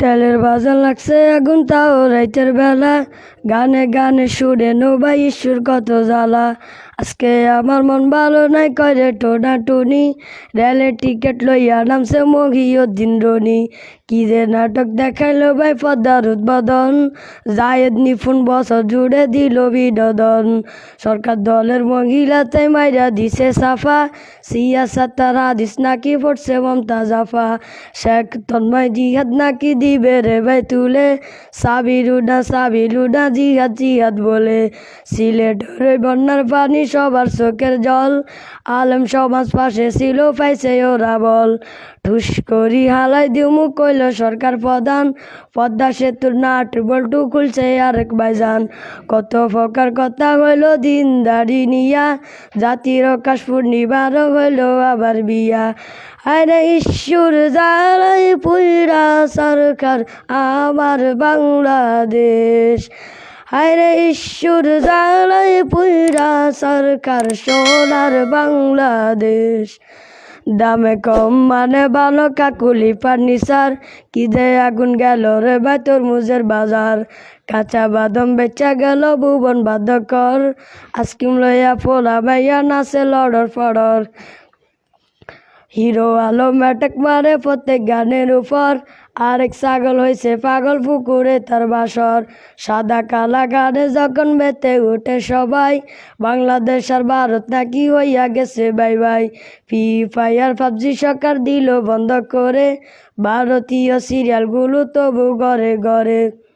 তেলের বাজার লাগছে আগুন, তাও রাইতের বেলা। গানে গানে সুরে নোবাই ঈশ্বর কত জ্বালা। আজকে আমার মন ভালো নাই করে টোনা টুনি। রেলের টিকিট লইয়া নামছে মহিউদ্দিন রনি। কি যে নাটক দেখাইলো ভাই পদ্মার উদ্বোধন। জায়েদ নিফুন বছর জুড়ে দিল বিনোদন। সরকার দলের মহিলা তাই মাইরা দিছে সাফা। সিয়া সাত্তার হাদিস নাকি পড়ছে মমতা জাফা শেখ তন্ময় জিহাদ নাকি দিবে রে ভাই তুলে সাবিরুডা সাবিরুডা জিহাদ জিহাদ বলে। সিলেটের বন্যার পানি সবার চোখের জল। আলম সমাজ পাশে ছিল, পাইছে ওরা বল। ঠুস করি হালাই দিমু কইল সরকার প্রধান। পদ্মা সেতুর নাট, বল্টু খুলছে আরেক বাইজান। কত ফকার কথা হইল দিন দাড়ি নিয়া। জাতির আকাশ পূর্ণিমার হইল আবার বিয়া। আরে ঈশ্বর জালাই পুইরা সরকার আমার বাংলাদেশ। আরে ঈশ্বর জালাই পুইরা সরকার, সোনার বাংলাদেশ। দামে কম মানে ভালো কাকুলি ফার্নিচার। কি দে আগুন গেল রে ভাই তরমুজের বাজার। কাঁচা বাদাম বেচা গেল ভুবন বাদকর আইসক্রিম লইয়া ফোলা ভাইয়া নাচে লড়র ফড়র। হিরো আলো ম্যাটেক মারে প্রত্যেক গানের উপর। আরেক ছাগল হয়েছে পাগল পুকুরে তার বাসর। সাদা কালা গানে যখন বেতে উঠে সবাই, বাংলাদেশ আর ভারত নাকি হইয়া গেছে bye bye. Free fire PUBG সরকার দিল বন্ধ করে, ভারতীয় সিরিয়ালগুলো তবু ঘরে ঘরে